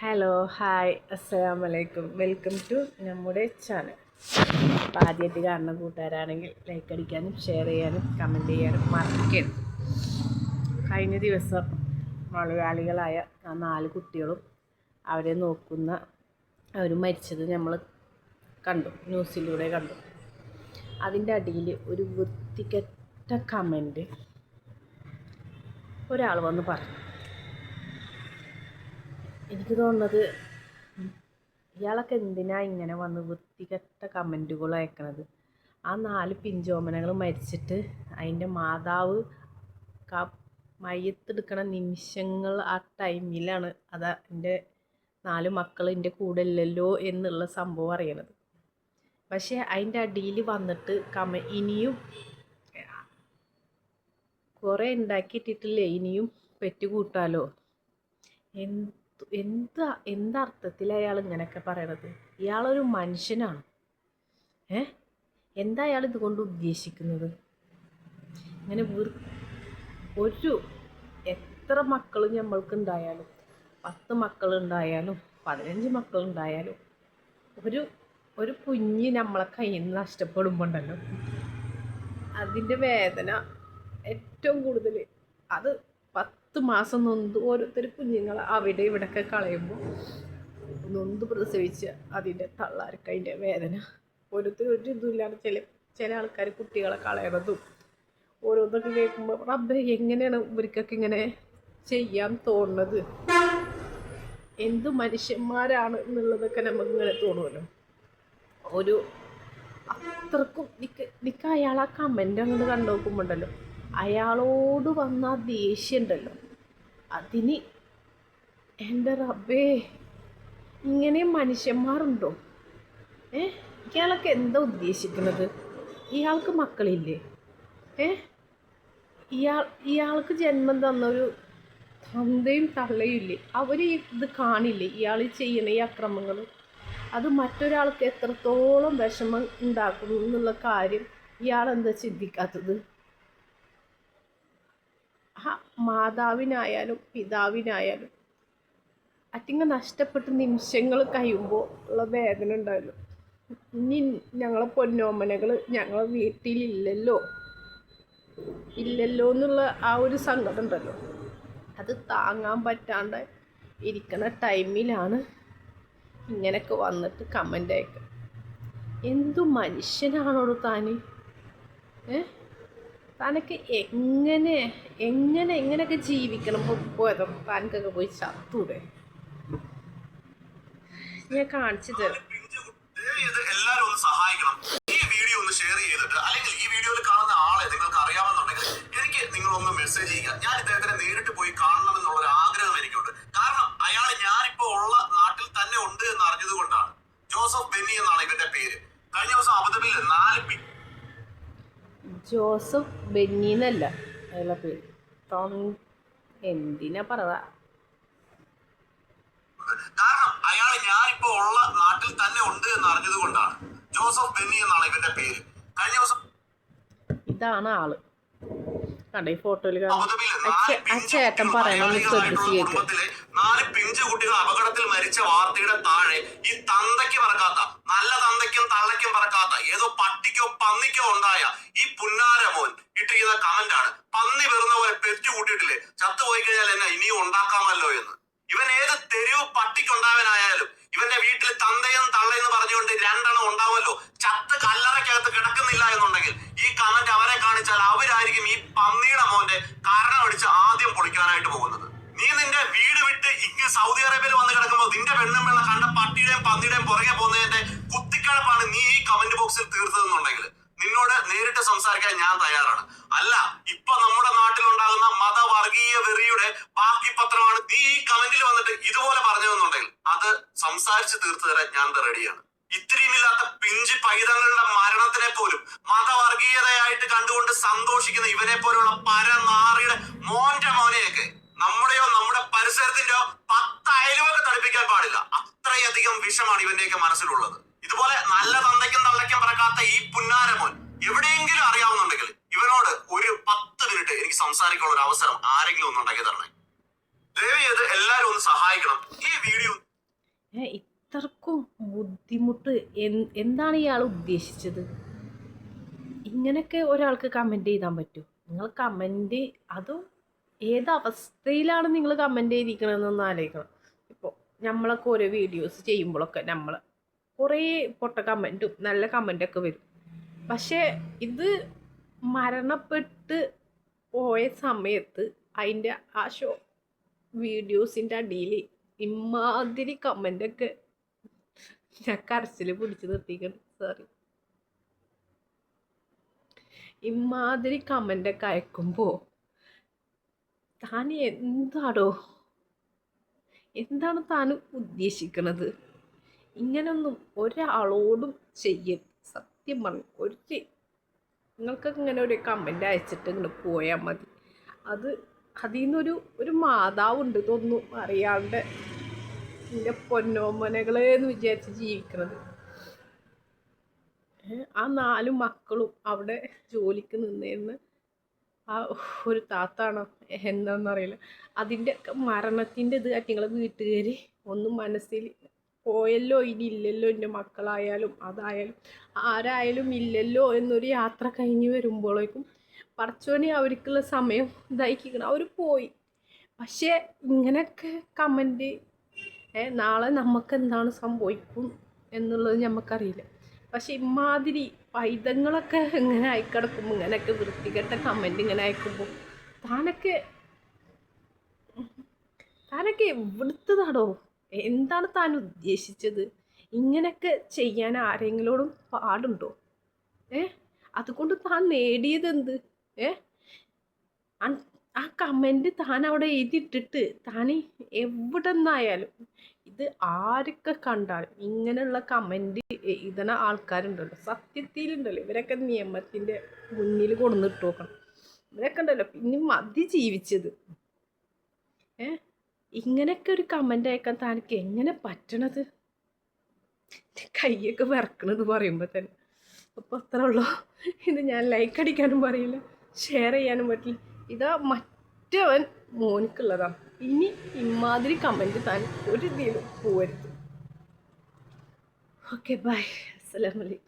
Hello hi അസ്സാം വലൈക്കും welcome to നമ്മുടെ ചാനൽ അപ്പോൾ ആദ്യമായിട്ട് കാണുന്ന കൂട്ടുകാരാണെങ്കിൽ ലൈക്ക് അടിക്കാനും ഷെയർ ചെയ്യാനും കമന്റ് ചെയ്യാനും മറക്കരുത്. കഴിഞ്ഞ ദിവസം മലയാളികളായ ആ നാല് കുട്ടികളും അവരെ നോക്കുന്ന അവർ മരിച്ചത് നമ്മൾ കണ്ടു ന്യൂസിലൂടെ കണ്ടു. അതിന്റെ അടിയിൽ ഒരു വൃത്തികെട്ട കമന്റ് ഒരാൾ വന്ന് പറഞ്ഞു. എനിക്ക് തോന്നുന്നത് ഇയാളൊക്കെ എന്തിനാ ഇങ്ങനെ വന്ന് വൃത്തികെട്ട കമന്റുകൾ അയക്കണത്? ആ നാല് പിഞ്ചോമനകൾ മരിച്ചിട്ട് അതിന്റെ മാതാവ് ക മയ്യത്തെടുക്കണ നിമിഷങ്ങൾ ആ ടൈമിലാണ് അത് എന്റെ നാല് മക്കൾ എന്റെ കൂടെ ഇല്ലല്ലോ എന്നുള്ള സംഭവം അറിയണത്. പക്ഷേ അതിന്റെ അടിയിൽ വന്നിട്ട് കമ ഇനിയും കുറേ ഉണ്ടാക്കിയിട്ടിട്ടില്ലേ? ഇനിയും പെറ്റുകൂട്ടാലോ? എന്ത് എന്താ എന്തർത്ഥത്തിൽ അയാൾ ഇങ്ങനെയൊക്കെ പറയണത്? ഇയാളൊരു മനുഷ്യനാണ്. ഏ? എന്താ അയാൾ ഇതുകൊണ്ട് ഉദ്ദേശിക്കുന്നത്? ഇങ്ങനെ ഒരു എത്ര മക്കൾ നമ്മൾക്ക് ഉണ്ടായാലും പത്ത് മക്കളുണ്ടായാലും പതിനഞ്ച് മക്കളുണ്ടായാലും ഒരു ഒരു കുഞ്ഞ് നമ്മളെ കയ്യിൽ നിന്ന് നഷ്ടപ്പെടുമ്പോൾ ഉണ്ടല്ലോ അതിന്റെ വേദന ഏറ്റവും കൂടുതൽ അത് പത്ത് മാസം നൊന്ത് ഓരോരുത്തർ കുഞ്ഞുങ്ങളെ അവിടെ ഇവിടെയൊക്കെ കളയുമ്പോൾ നൊന്ത് പ്രസവിച്ച് അതിന്റെ തള്ളാർക്ക് അതിന്റെ വേദന. ഓരോരുത്തർ ഒരു ഇതുമില്ലാതെ ചില ചില ആൾക്കാർ കുട്ടികളെ കളയണതും ഓരോന്നൊക്കെ കേൾക്കുമ്പോൾ റബ്ബെ എങ്ങനെയാണ് ഇവർക്കൊക്കെ ഇങ്ങനെ ചെയ്യാൻ തോന്നുന്നത്? എന്ത് മനുഷ്യന്മാരാണ് എന്നുള്ളതൊക്കെ നമുക്ക് ഇങ്ങനെ തോന്നുമല്ലോ ഒരു അത്രക്കും നിക്ക് നിക്ക് അയാൾ ആ കമന്റ് അങ്ങോട്ട് കണ്ടു നോക്കുമ്പോണ്ടല്ലോ അയാളോട് വന്ന ആ ദേഷ്യമുണ്ടല്ലോ അതിന് എന്റെ റബ്ബേ ഇങ്ങനെ മനുഷ്യന്മാരുണ്ടോ? ഏ? ഇയാളൊക്കെ എന്താ ഉദ്ദേശിക്കുന്നത്? ഇയാൾക്ക് മക്കളില്ലേ? ഏ? ഇയാൾ ഇയാൾക്ക് ജന്മം തന്നൊരു തന്തയും തള്ളയും ഇല്ലേ അവർ ഇത് കാണില്ലേ ഇയാൾ ചെയ്യണ ഈ അക്രമങ്ങൾ അത് മറ്റൊരാൾക്ക് എത്രത്തോളം വിഷമം ഉണ്ടാക്കുന്നു എന്നുള്ള കാര്യം ഇയാൾ എന്താ ചിന്തിക്കാത്തത്? മാതാവിനായാലും പിതാവിനായാലും അറ്റിങ്ങ നഷ്ടപ്പെട്ട നിമിഷങ്ങൾ കഴിയുമ്പോൾ ഉള്ള വേദന ഉണ്ടായല്ലോ ഇനി ഞങ്ങളെ പൊന്നോമനകൾ ഞങ്ങളെ വീട്ടിലില്ലല്ലോ. ഇല്ലല്ലോ എന്നുള്ള ആ ഒരു സങ്കടം ഉണ്ടല്ലോ. അത് താങ്ങാൻ പറ്റാണ്ട് ഇരിക്കുന്ന ടൈമിലാണ് ഇങ്ങനെയൊക്കെ വന്നിട്ട് കമന്റ് അയക്കുക എന്തു മനുഷ്യനാണോ താൻ ഏ? താനൊക്കെ എങ്ങനെ എങ്ങനെ എങ്ങനെയൊക്കെ ജീവിക്കണം? പോയതോ താനക്കൊക്കെ പോയി ചത്തൂടെ. ഞാൻ കാണിച്ചു തരാം എല്ലാവരും സഹായിക്കണം ഈ വീഡിയോ ഒന്ന് ഷെയർ ചെയ്തിട്ട് അല്ലെങ്കിൽ ഈ കാണുന്ന ആളെ നിങ്ങൾക്ക് അറിയാമെന്നുണ്ടെങ്കിൽ എനിക്ക് മെസ്സേജ് ഞാൻ പോയി കാണണം എന്നുള്ള ഒരു ആഗ്രഹം എനിക്കുണ്ട്. കാരണം അയാൾ ഞാനിപ്പോ ഉള്ള നാട്ടിൽ തന്നെ ഉണ്ട് എന്ന് അറിഞ്ഞതുകൊണ്ടാണ് ജോസഫ് ബെന്നി എന്നാണ് ഇവന്റെ പേര്. കഴിഞ്ഞ ദിവസം ജോസഫ് ബെന്നിന്നല്ല അയാളെ പേര്. ടോം എന്തിനാ പറയാ കാരണം അയാൾ ഞാനിപ്പോ ഉള്ള നാട്ടിൽ തന്നെ ഉണ്ട് എന്ന് അറിഞ്ഞത് കൊണ്ടാണ്. ജോസഫ് ബെന്നി എന്നാണ് ഇവന്റെ പേര്. കഴിഞ്ഞ ദിവസം ഇതാണ് ആൾ. കണ്ട ഈ ഫോട്ടോയിൽ ചേട്ടൻ പറയണമെന്ന് ശ്രദ്ധിച്ച് മലയാളികളായിട്ടുള്ള നാല് പിഞ്ചു കുട്ടികൾ അപകടത്തിൽ മരിച്ച വാർത്തയുടെ താഴെ ഈ തന്തയ്ക്ക് പറക്കാത്ത നല്ല തന്തയ്ക്കും തള്ളയ്ക്കും പറക്കാത്ത ഏതോ പട്ടിക്കോ പന്നിക്കോ ഉണ്ടായ പന്നിയുടെയും പുറകെ പോകുന്നതിന്റെ കുത്തിക്കഴപ്പാണ് നീ ഈ കമന്റ് ബോക്സിൽ തീർത്തതെന്നുണ്ടെങ്കിൽ നിന്നോട് നേരിട്ട് സംസാരിക്കാൻ ഞാൻ തയ്യാറാണ്. അല്ല ഇപ്പൊ നമ്മുടെ നാട്ടിലുണ്ടാകുന്ന മതവർഗീയ വെറിയുടെ ബാക്കി പത്രമാണ് നീ ഈ കമന്റിൽ വന്നിട്ട് ഇതുപോലെ പറഞ്ഞതെന്നുണ്ടെങ്കിൽ അത് സംസാരിച്ച് തീർത്തു തരാൻ ഞാൻ റെഡിയാണ് ഇത്രയുമില്ലാത്ത പിഞ്ച് പൈതങ്ങളുടെ മരണത്തിനെ പോലും മതവർഗീയതയായിട്ട് കണ്ടുകൊണ്ട് സന്തോഷിക്കുന്ന ഇവരെ പോലുള്ള പരനാറിയുടെ മോന്റെ മോനെയൊക്കെ നമ്മുടെയോ നമ്മുടെ പരിസരത്തിന്റെയോ പത്ത് അയലുവൊക്കെ തടിപ്പിക്കാൻ പാടില്ല. അത്രയധികം വിഷമാണ് ഇവന്റെയൊക്കെ മനസ്സിലുള്ളത്. ഇതുപോലെ നല്ല തന്തയ്ക്കും തള്ളയ്ക്കും പറക്കാത്ത ഈ പുന്നാരമോൻ എവിടെയെങ്കിലും അറിയാവുന്നുണ്ടെങ്കിൽ ഇവനോട് ഒരു പത്ത് മിനിറ്റ് എനിക്ക് സംസാരിക്കാനുള്ള ഒരു അവസരം ആരെങ്കിലും ഒന്ന് ഉണ്ടാക്കി തരണേ. ദയവ് ചെയ്ത് എല്ലാവരും ഒന്ന് സഹായിക്കണം. ഈ വീഡിയോ ഇത്രക്കും ബുദ്ധിമുട്ട് എന്താണ് ഇയാൾ ഉദ്ദേശിച്ചത്? ഇങ്ങനെയൊക്കെ ഒരാൾക്ക് കമന്റ് ചെയ്താൻ പറ്റുമോ നിങ്ങൾ കമന്റ് അതും ഏത് അവസ്ഥയിലാണ് നിങ്ങൾ കമന്റ് ചെയ്തിരിക്കണമെന്നൊന്ന് ആലോചിക്കണം. ഇപ്പോൾ നമ്മളൊക്കെ ഓരോ വീഡിയോസ് ചെയ്യുമ്പോഴൊക്കെ നമ്മൾ കുറേ പൊട്ട കമന്റും നല്ല കമന്റൊക്കെ വരും. പക്ഷേ ഇത് മരണപ്പെട്ട് പോയ സമയത്ത് അതിന്റെ ആ ഷോ വീഡിയോസിന്റെ അടിയിൽ ഇമാതിരി കമന്റൊക്കെ ഞാൻ കരച്ചിൽ പിടിച്ച് നിർത്തിക്കണം സോറി ഇമാതിരി കമന്റൊക്കെ അയക്കുമ്പോൾ താൻ എന്താടോ എന്താണ് താൻ ഉദ്ദേശിക്കുന്നത് ഇങ്ങനൊന്നും ഒരാളോടും ചെയ്യരുത്. സത്യം പറഞ്ഞു ഒരു നിങ്ങൾക്ക് ഇങ്ങനെ ഒരു കമന്റ് അയച്ചിട്ട് ഇങ്ങനെ പോയാൽ മതി. അത് അതിൽ നിന്നൊരു ഒരു മാതാവുണ്ട് ഇതൊന്നും അറിയാണ്ട് എന്റെ പൊന്നോമനകളെ എന്ന് വിചാരിച്ച് ജീവിക്കുന്നത് ആ നാല് മക്കളും അവിടെ ജോലിക്ക് നിന്നിരുന്ന് ആ ഒരു താത്താണോ? എന്താണെന്നറിയില്ല അതിന്റെ മരണത്തിന്റെ ഇത് നിങ്ങളെ വീട്ടുകാർ ഒന്നും മനസ്സിൽ പോയല്ലോ ഇനി ഇല്ലല്ലോ എന്റെ മക്കളായാലും അതായാലും. ആരായാലും ഇല്ലല്ലോ എന്നൊരു യാത്ര കഴിഞ്ഞ് വരുമ്പോഴേക്കും പറച്ചോനെ അവർക്കുള്ള സമയം ദഹിക്കണം അവർ പോയി. പക്ഷേ ഇങ്ങനെയൊക്കെ കമന്റ് നാളെ നമുക്ക് എന്താണ് സംഭവിക്കും എന്നുള്ളത് നമുക്കറിയില്ല പക്ഷെ ഇമാതിരി പൈതങ്ങളൊക്കെ ഇങ്ങനെ ആയിക്കിടക്കുമ്പോൾ ഇങ്ങനെയൊക്കെ വൃത്തികെട്ട കമന്റ് ഇങ്ങനെ അയക്കുമ്പോൾ താനൊക്കെ താനൊക്കെ എവിടുത്തതാടോ? എന്താണ് താൻ ഉദ്ദേശിച്ചത്? ഇങ്ങനെയൊക്കെ ചെയ്യാൻ ആരെങ്കിലോടും പാടുണ്ടോ? ഏ? അതുകൊണ്ട് താൻ നേടിയതെന്ത്? ഏ? ആ കമന്റ് താൻ അവിടെ എഴുതിയിട്ടിട്ട് താൻ എവിടെ നിന്നായാലും ഇത് ആരൊക്കെ കണ്ടാലും ഇങ്ങനെയുള്ള കമന്റ് എഴുതണ ആൾക്കാരുണ്ടല്ലോ. സത്യത്തിലുണ്ടല്ലോ. ഇവരൊക്കെ നിയമത്തിന്റെ മുന്നിൽ കൊണ്ടുവന്നിട്ട് നോക്കണം. ഇവരൊക്കെ ഉണ്ടല്ലോ. പിന്നെ മതി ജീവിച്ചത്. ഏ? ഇങ്ങനെയൊക്കെ ഒരു കമന്റ് അയക്കാൻ താനക്ക് എങ്ങനെ പറ്റണത്? കൈയൊക്കെ വിറക്കണത് പറയുമ്പോൾ തന്നെ. അപ്പോൾ അത്ര ഉള്ളൂ. ഇത് ഞാൻ ലൈക്ക് അടിക്കാനും പറയില്ല. ഷെയർ ചെയ്യാനും പറ്റില്ല. ഇതാ മറ്റവൻ മോനിക്കുള്ളതാണ് ഇനി ഇമാതിരി കമന്റ് താൻ ഒരു ഇതിലും പോവരുത്. ഓക്കെ ബൈ അസ്സലാമലൈക്കും